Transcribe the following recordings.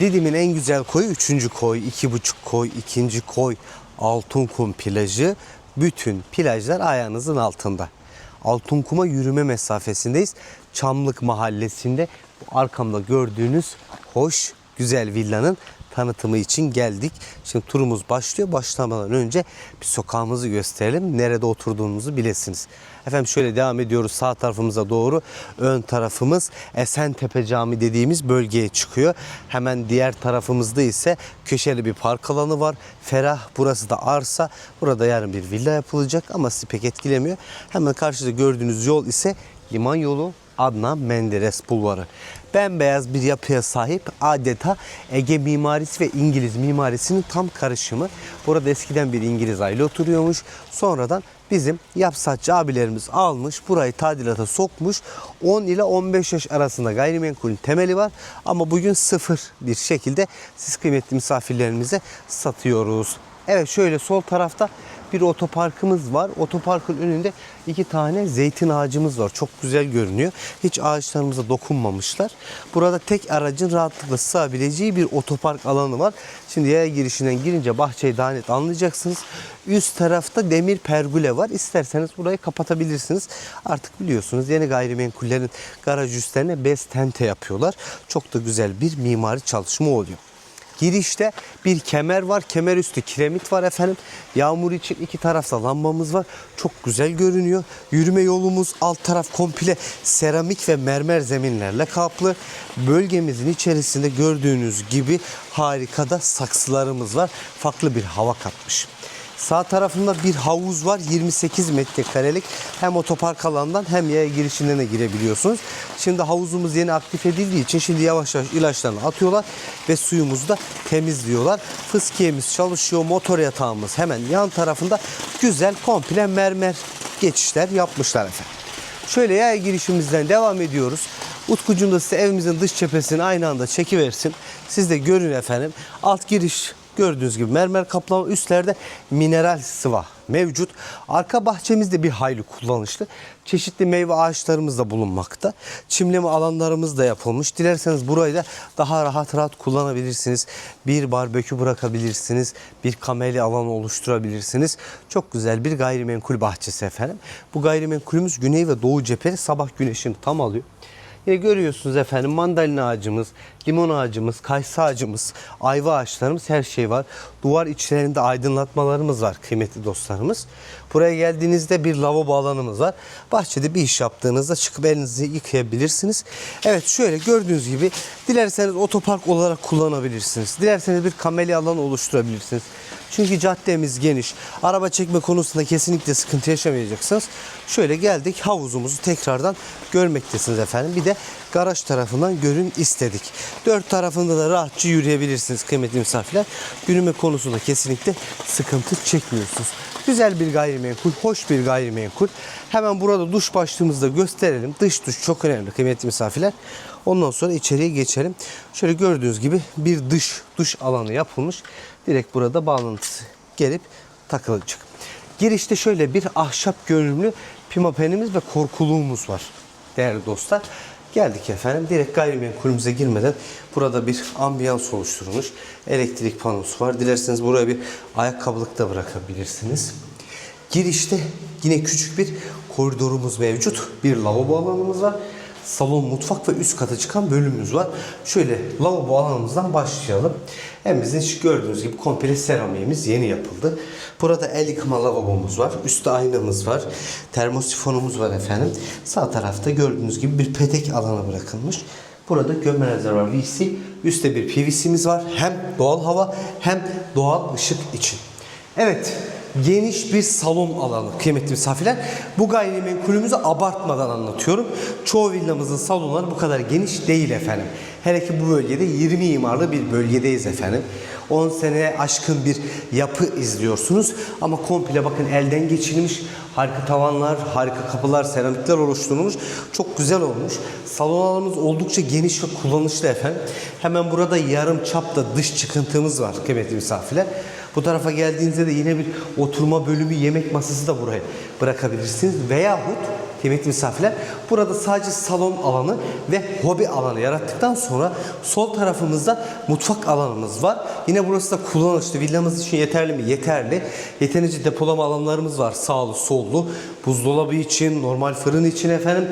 Didim'in en güzel koyu üçüncü koy, iki buçuk koy, ikinci koy, Altınkum plajı. Bütün plajlar ayağınızın altında. Altınkum'a yürüme mesafesindeyiz. Çamlık mahallesinde bu arkamda gördüğünüz hoş, güzel villanın tanıtımı için geldik. Şimdi turumuz başlıyor. Başlamadan önce bir sokağımızı gösterelim. Nerede oturduğumuzu bilesiniz. Efendim şöyle devam ediyoruz sağ tarafımıza doğru. Ön tarafımız Esentepe Camii dediğimiz bölgeye çıkıyor. Hemen diğer tarafımızda ise köşeli bir park alanı var. Ferah burası da arsa. Burada yarın bir villa yapılacak ama sizi pek etkilemiyor. Hemen karşıda gördüğünüz yol ise liman yolu Adnan Menderes Bulvarı. Bembeyaz bir yapıya sahip adeta Ege mimarisi ve İngiliz mimarisinin tam karışımı. Burada eskiden bir İngiliz aile oturuyormuş. Sonradan bizim yapsatçı abilerimiz almış, burayı tadilata sokmuş. 10 ile 15 yaş arasında gayrimenkulün temeli var. Ama bugün sıfır bir şekilde siz kıymetli misafirlerimize satıyoruz. Evet şöyle sol tarafta bir otoparkımız var. Otoparkın önünde iki tane zeytin ağacımız var. Çok güzel görünüyor. Hiç ağaçlarımıza dokunmamışlar. Burada tek aracın rahatlıkla sığabileceği bir otopark alanı var. Şimdi yaya girişinden girince bahçeyi daha net anlayacaksınız. Üst tarafta demir pergüle var. İsterseniz burayı kapatabilirsiniz. Artık biliyorsunuz yeni gayrimenkullerin garaj üstlerine bez tente yapıyorlar. Çok da güzel bir mimari çalışma oluyor. Girişte bir kemer var. Kemer üstü kiremit var efendim. Yağmur için iki tarafta lambamız var. Çok güzel görünüyor. Yürüme yolumuz alt taraf komple seramik ve mermer zeminlerle kaplı. Bölgemizin içerisinde gördüğünüz gibi harika da saksılarımız var. Farklı bir hava katmış. Sağ tarafında bir havuz var 28 metrekarelik. Hem otopark alanından hem yaya girişinden de girebiliyorsunuz. Şimdi havuzumuz yeni aktif edildiği için şimdi yavaş yavaş ilaçlarını atıyorlar ve suyumuzu da temizliyorlar. Fıskiyemiz çalışıyor. Motor yatağımız hemen yan tarafında güzel komple mermer geçişler yapmışlar efendim. Şöyle yaya girişimizden devam ediyoruz. Utkucuğum da size evimizin dış cephesini aynı anda çekiversin. Siz de görün efendim. Alt giriş gördüğünüz gibi mermer kaplama üstlerde mineral sıva mevcut. Arka bahçemizde bir hayli kullanışlı. Çeşitli meyve ağaçlarımız da bulunmakta. Çimleme alanlarımız da yapılmış. Dilerseniz burayı da daha rahat rahat kullanabilirsiniz. Bir barbekü bırakabilirsiniz. Bir kameli alan oluşturabilirsiniz. Çok güzel bir gayrimenkul bahçesi efendim. Bu gayrimenkulümüz güney ve doğu cepheli sabah güneşini tam alıyor. Yine görüyorsunuz efendim mandalina ağacımız, limon ağacımız, kayısı ağacımız, ayva ağaçlarımız her şey var. Duvar içlerinde aydınlatmalarımız var kıymetli dostlarımız. Buraya geldiğinizde bir lavabo alanımız var. Bahçede bir iş yaptığınızda çıkıp elinizi yıkayabilirsiniz. Evet şöyle gördüğünüz gibi dilerseniz otopark olarak kullanabilirsiniz. Dilerseniz bir kameli alan oluşturabilirsiniz. Çünkü caddemiz geniş. Araba çekme konusunda kesinlikle sıkıntı yaşamayacaksınız. Şöyle geldik havuzumuzu tekrardan görmektesiniz efendim. Bir de garaj tarafından görün istedik. Dört tarafında da rahatça yürüyebilirsiniz kıymetli misafirler. Yürüme konusunda kesinlikle sıkıntı çekmiyorsunuz. Güzel bir gayrimenkul, hoş bir gayrimenkul. Hemen burada duş başlığımızda gösterelim. Dış duş çok önemli kıymetli misafirler. Ondan sonra içeriye geçelim. Şöyle gördüğünüz gibi bir dış duş alanı yapılmış. Direkt burada bağlantısı gelip takılacak. Girişte şöyle bir ahşap görünümlü pimapenimiz ve korkuluğumuz var değerli dostlar. Geldik efendim. Direkt gayrimenkulümüze girmeden burada bir ambiyans oluşturulmuş. Elektrik panosu var. Dilerseniz buraya bir ayakkabılık da bırakabilirsiniz. Girişte yine küçük bir koridorumuz mevcut. Bir lavabo alanımız var. Salon, mutfak ve üst kata çıkan bölümümüz var. Şöyle lavabo alanımızdan başlayalım. Bizim şu gördüğünüz gibi komple seramiğimiz yeni yapıldı. Burada el yıkama lavabomuz var. Üstte aynamız var. Termosifonumuz var efendim. Sağ tarafta gördüğünüz gibi bir petek alanı bırakılmış. Burada gömme rezervuar VC. Üstte bir PVC'miz var. Hem doğal hava hem doğal ışık için. Evet, geniş bir salon alanı kıymetli misafirler. Bu gayrimenkulümüzü abartmadan anlatıyorum. Çoğu villamızın salonları bu kadar geniş değil efendim. Hele ki bu bölgede 20 imarlı bir bölgedeyiz efendim. 10 seneye aşkın bir yapı izliyorsunuz. Ama komple bakın elden geçirilmiş harika tavanlar, harika kapılar, seramikler oluşturulmuş. Çok güzel olmuş. Salon alanımız oldukça geniş ve kullanışlı efendim. Hemen burada yarım çapta dış çıkıntımız var kıymetli misafirler. Bu tarafa geldiğinizde de yine bir oturma bölümü, yemek masası da buraya bırakabilirsiniz. Veyahut kıymetli misafirler. Burada sadece salon alanı ve hobi alanı yarattıktan sonra sol tarafımızda mutfak alanımız var. Yine burası da kullanışlı. Villamız için yeterli mi? Yeterli. Yeterince depolama alanlarımız var. Sağlı, sollu. Buzdolabı için, normal fırın için efendim.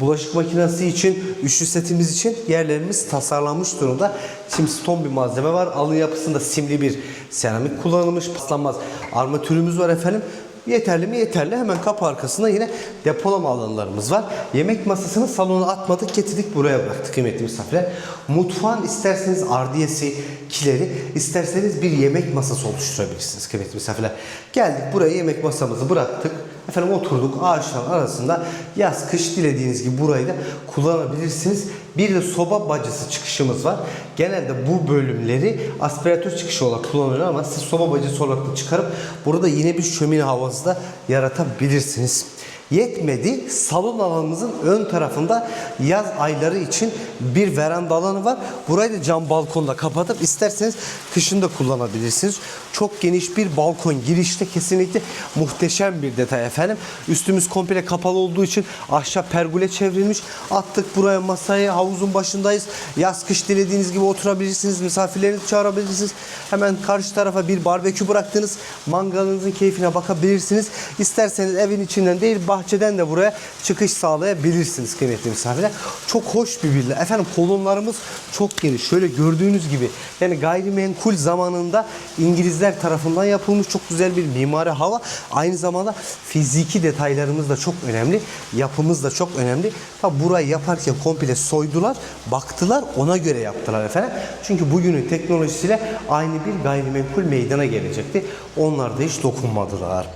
Bulaşık makinesi için, üçlü setimiz için yerlerimiz tasarlanmış durumda. Şimdi ton bir malzeme var. Alın yapısında simli bir seramik kullanılmış. Paslanmaz armatürümüz var efendim. Yeterli mi? Yeterli. Hemen kapı arkasında yine depolama alanlarımız var. Yemek masasını salona atmadık, getirdik buraya bıraktık kıymetli misafirler. Mutfağın isterseniz ardiyesi, kileri, isterseniz bir yemek masası oluşturabilirsiniz kıymetli misafirler. Geldik buraya yemek masamızı bıraktık. Efendim oturduk ağaçların arasında yaz kış dilediğiniz gibi burayı da kullanabilirsiniz. Bir de soba bacası çıkışımız var. Genelde bu bölümleri aspiratör çıkışı olarak kullanılıyor ama siz soba bacası olarak da çıkarıp burada yine bir şömine havası da yaratabilirsiniz. Yetmedi. Salon alanımızın ön tarafında yaz ayları için bir veranda alanı var. Burayı da cam balkonla kapatıp isterseniz kışın da kullanabilirsiniz. Çok geniş bir balkon girişte kesinlikle muhteşem bir detay efendim. Üstümüz komple kapalı olduğu için ahşap pergole çevrilmiş. Attık buraya masayı havuzun başındayız. Yaz kış dilediğiniz gibi oturabilirsiniz. Misafirlerinizi çağırabilirsiniz. Hemen karşı tarafa bir barbekü bıraktınız. Mangalınızın keyfine bakabilirsiniz. İsterseniz evin içinden değil bahçeden de buraya çıkış sağlayabilirsiniz kıymetli misafirler. Çok hoş bir villa. Efendim kolonlarımız çok geniş. Şöyle gördüğünüz gibi yani gayrimenkul zamanında İngilizler tarafından yapılmış çok güzel bir mimari hava. Aynı zamanda fiziki detaylarımız da çok önemli. Yapımız da çok önemli. Tabi burayı yaparken komple soydular, baktılar, ona göre yaptılar efendim. Çünkü bugünün teknolojisiyle aynı bir gayrimenkul meydana gelecekti. Onlar da hiç dokunmadılar.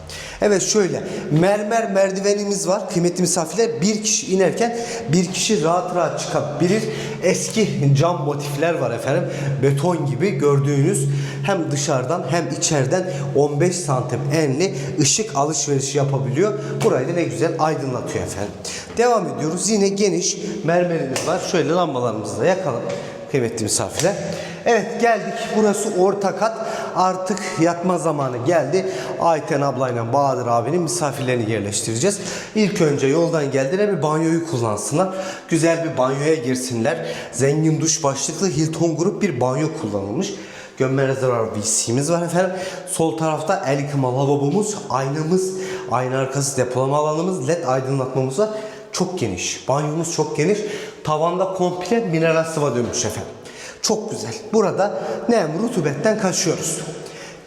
Evet şöyle mermer merdivenimiz var kıymetli misafirler. Bir kişi inerken bir kişi rahat rahat çıkabilir. Eski cam motifler var efendim. Beton gibi gördüğünüz hem dışarıdan hem içeriden 15 santim enli ışık alışverişi yapabiliyor. Burayı da ne güzel aydınlatıyor efendim. Devam ediyoruz. Yine geniş mermerimiz var. Şöyle lambalarımızı da yakalım kıymetli misafirler. Evet geldik. Burası orta kat. Artık yatma zamanı geldi. Ayten ablayla Bahadır abinin misafirlerini yerleştireceğiz. İlk önce yoldan geldiler bir banyoyu kullansınlar. Güzel bir banyoya girsinler. Zengin duş başlıklı Hilton Grup bir banyo kullanılmış. Gömme rezervuar WC'miz var efendim. Sol tarafta el yıkama lavabomuz, aynamız, ayna arkası depolama alanımız, led aydınlatmamız var. Çok geniş. Banyomuz çok geniş. Tavanda komple mineral sıva dönmüş efendim. Çok güzel. Burada nem rutubetten kaçıyoruz.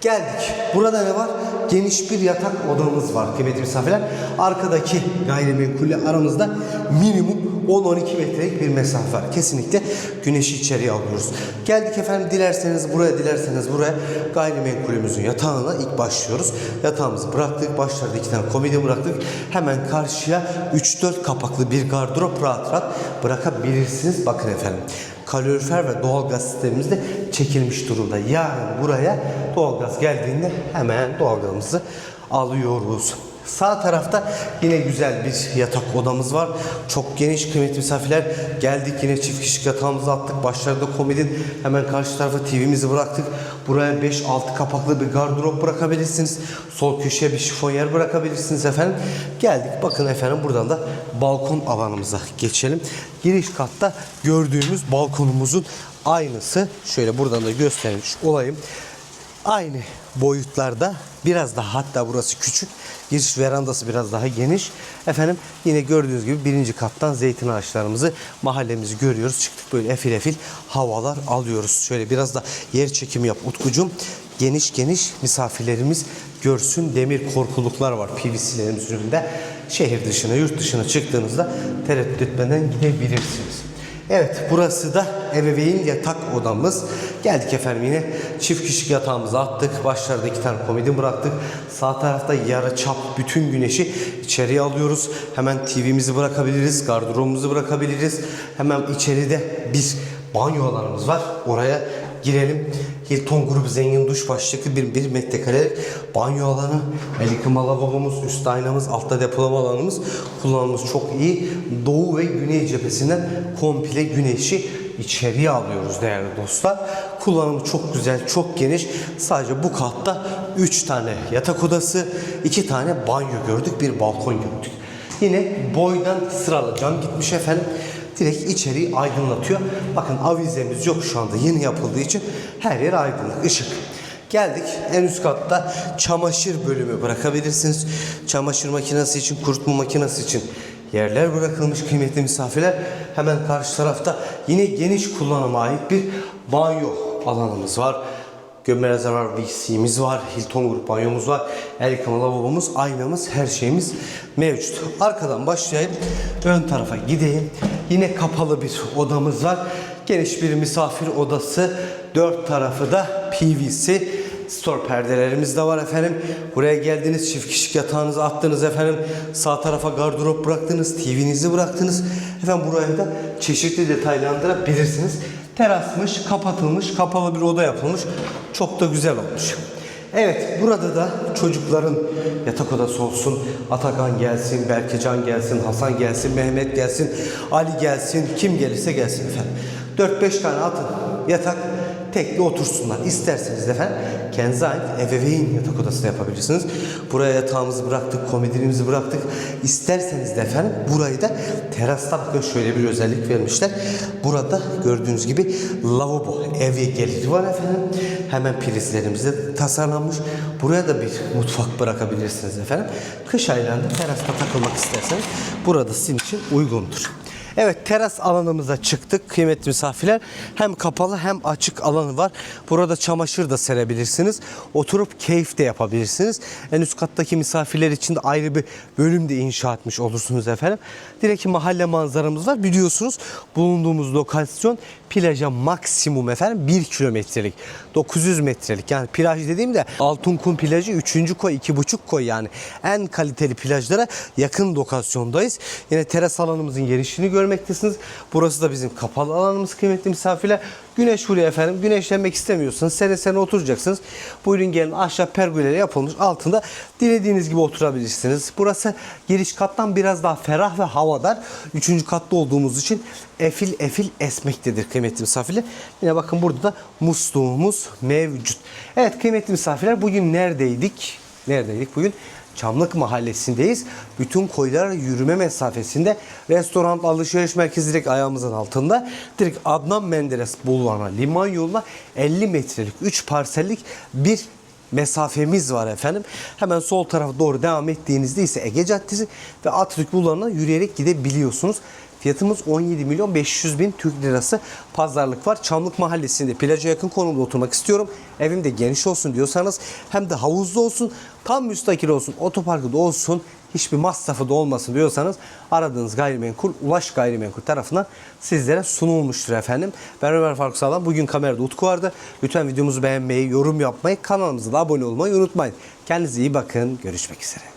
Geldik. Burada ne var? Geniş bir yatak odamız var kıymetli misafirler. Arkadaki gayrimenkulle aramızda minimum 10-12 metrelik bir mesafe var. Kesinlikle güneşi içeriye alıyoruz. Geldik efendim dilerseniz buraya dilerseniz buraya gayrimenkulümüzün yatağına ilk başlıyoruz. Yatağımızı bıraktık. Başlarda iki tane komedi bıraktık. Hemen karşıya 3-4 kapaklı bir gardırop rahat rahat bırakabilirsiniz. Bakın efendim kalorifer ve doğalgaz sistemimiz de çekilmiş durumda. Yarın buraya doğalgaz geldiğinde hemen doğalgazımızı alıyoruz. Sağ tarafta yine güzel bir yatak odamız var. Çok geniş kıymetli misafirler. Geldik yine çift kişilik yatağımızı attık. Başlarda komedin hemen karşı tarafa TV'mizi bıraktık. Buraya 5-6 kapaklı bir gardırop bırakabilirsiniz. Sol köşeye bir şifonyer bırakabilirsiniz efendim. Geldik bakın efendim buradan da balkon alanımıza geçelim. Giriş katta gördüğümüz balkonumuzun aynısı. Şöyle buradan da göstermiş olayım. Aynı boyutlarda biraz daha hatta burası küçük. Giriş verandası biraz daha geniş. Efendim yine gördüğünüz gibi birinci kattan zeytin ağaçlarımızı mahallemizi görüyoruz. Çıktık böyle efil efil havalar alıyoruz. Şöyle biraz da yer çekimi yap Utkucum. Geniş geniş misafirlerimiz görsün. Demir korkuluklar var PVC'lerimiz üzerinde. Şehir dışına, yurt dışına çıktığınızda tereddüt etmeden gidebilirsiniz. Evet burası da ebeveyn yatak odamız. Geldik efendim yine çift kişilik yatağımızı attık. Başlarda iki tane komedi bıraktık. Sağ tarafta yarı çap bütün güneşi içeriye alıyoruz. Hemen TV'mizi bırakabiliriz. Gardırobumuzu bırakabiliriz. Hemen içeride bir banyo alanımız var. Oraya girelim. Hilton grubu zengin duş başlıklı bir, bir metrekare banyo alanı, el yıkama lavabomuz, üst aynamız, altta depolama alanımız kullanımımız çok iyi. Doğu ve güney cephesinden komple güneşi içeriye alıyoruz değerli dostlar. Kullanımı çok güzel, çok geniş. Sadece bu katta 3 tane yatak odası, 2 tane banyo gördük, bir balkon gördük. Yine boydan sıralı cam gitmiş efendim. Direkt içeriği aydınlatıyor. Bakın avizemiz yok şu anda yeni yapıldığı için her yer aydınlık, ışık. Geldik en üst katta çamaşır bölümü bırakabilirsiniz. Çamaşır makinesi için, kurutma makinesi için yerler bırakılmış kıymetli misafirler. Hemen karşı tarafta yine geniş kullanıma ait bir banyo alanımız var. Gömme rezervuar WC'miz var. Hilton grup banyomuz var. El yıkama lavabomuz, aynamız, her şeyimiz mevcut. Arkadan başlayayım. Ön tarafa gideyim. Yine kapalı bir odamız var. Geniş bir misafir odası. Dört tarafı da PVC. Store perdelerimiz de var efendim. Buraya geldiniz, çift kişilik yatağınızı attınız efendim. Sağ tarafa gardırop bıraktınız, TV'nizi bıraktınız. Efendim burayı da çeşitli detaylandırabilirsiniz. Terasmış, kapatılmış, kapalı bir oda yapılmış. Çok da güzel olmuş. Evet, burada da çocukların yatak odası olsun. Atakan gelsin, Berkecan gelsin, Hasan gelsin, Mehmet gelsin, Ali gelsin, kim gelirse gelsin efendim. 4-5 tane atın yatak tekli otursunlar. İsterseniz efendim kendinize ait ebeveyn yatak odası da yapabilirsiniz. Buraya yatağımızı bıraktık, komodinimizi bıraktık. İsterseniz de efendim burayı da terasta bakın şöyle bir özellik vermişler. Burada gördüğünüz gibi lavabo, evye geliri var efendim. Hemen prizlerimiz de tasarlanmış. Buraya da bir mutfak bırakabilirsiniz efendim. Kış aylarında terasta takılmak isterseniz burada sizin için uygundur. Evet teras alanımıza çıktık kıymetli misafirler. Hem kapalı hem açık alanı var. Burada çamaşır da serebilirsiniz. Oturup keyif de yapabilirsiniz. En üst kattaki misafirler için de ayrı bir bölüm de inşa etmiş olursunuz efendim. Direkt mahalle manzaramız var. Biliyorsunuz bulunduğumuz lokasyon plaja maksimum efendim 1 kilometrelik. 900 metrelik yani plaj dediğimde Altınkum plajı 3. koy 2,5 koy yani en kaliteli plajlara yakın lokasyondayız. Yine teras alanımızın genişliğini görmektesiniz. Burası da bizim kapalı alanımız kıymetli misafirler. Güneş vuruyor efendim. Güneşlenmek istemiyorsanız sere sere oturacaksınız. Buyurun gelin ahşap pergoleyle yapılmış. Altında dilediğiniz gibi oturabilirsiniz. Burası giriş kattan biraz daha ferah ve havadar. Üçüncü katta olduğumuz için efil efil esmektedir kıymetli misafirler. Yine bakın burada da musluğumuz mevcut. Evet kıymetli misafirler bugün neredeydik? Neredeydik bugün? Çamlık Mahallesi'ndeyiz. Bütün koylar yürüme mesafesinde. Restoran, alışveriş merkezi direkt ayağımızın altında. Direkt Adnan Menderes Bulvarı'na, liman yoluna 50 metrelik 3 parsellik bir mesafemiz var efendim. Hemen sol tarafa doğru devam ettiğinizde ise Ege Caddesi ve Atatürk Bulvarı'na yürüyerek gidebiliyorsunuz. Fiyatımız 17 milyon 500 bin Türk lirası pazarlık var. Çamlık Mahallesi'nde plaja yakın konumda oturmak istiyorum. Evim de geniş olsun diyorsanız hem de havuzlu olsun, tam müstakil olsun, otoparkı da olsun, hiçbir masrafı da olmasın diyorsanız aradığınız gayrimenkul Ulaş Gayrimenkul tarafından sizlere sunulmuştur efendim. Ben Ömer Faruk Sağlam. Bugün kamerada Utku vardı. Lütfen videomuzu beğenmeyi, yorum yapmayı, kanalımıza da abone olmayı unutmayın. Kendinize iyi bakın. Görüşmek üzere.